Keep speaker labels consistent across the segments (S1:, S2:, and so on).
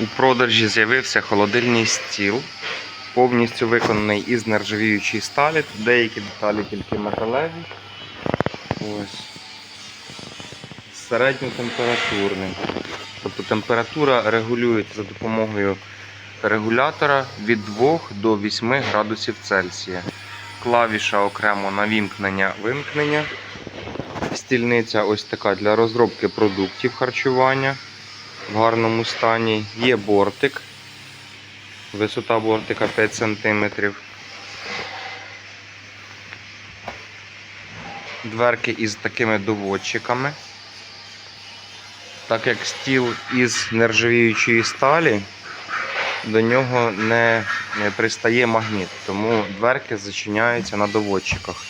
S1: У продажі з'явився холодильний стіл, повністю виконаний із нержавіючої сталі. Деякі деталі тільки металеві. Ось. Середньотемпературний. Тобто температура регулюється за допомогою регулятора від 2 до 8 градусів Цельсія. Клавіша окремо на вімкнення-вимкнення. Стільниця ось така для розробки продуктів харчування в гарному стані. Є бортик. Висота бортика 5 см. Дверки із такими доводчиками. Так як стіл із нержавіючої сталі, до нього не, пристає магніт, тому дверки зачиняються на доводчиках.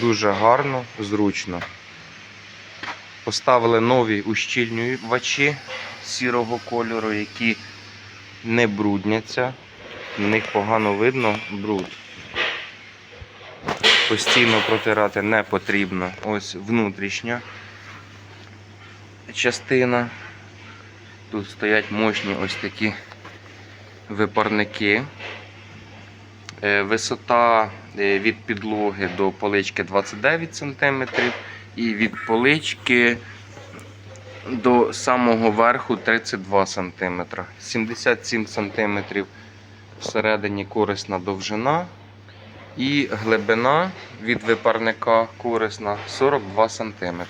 S1: Дуже гарно, зручно. Поставили нові ущільнювачі сірого кольору, які не брудняться. На них погано видно бруд. Постійно протирати не потрібно. Ось внутрішня частина. Тут стоять мощні ось такі випарники. Е, Висота е, від підлоги до полички 29 см і від полички до самого верху 32 см. 77 см всередині корисна довжина і глибина від випарника корисна 42 см.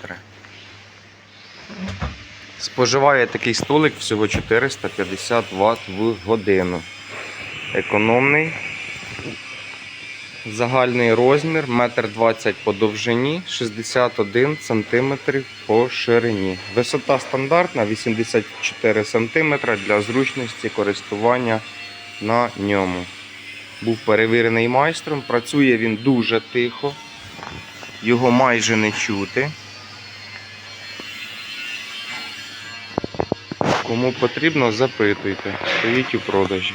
S1: Споживає такий столик всього 450 Вт в годину. Економний. Загальний розмір 1,20 м по довжині, 61 см по ширині. Висота стандартна 84 см для зручності користування на ньому. Був перевірений майстром, працює він дуже тихо, його майже не чути. Кому потрібно, запитуйте. Стоїть у продажі.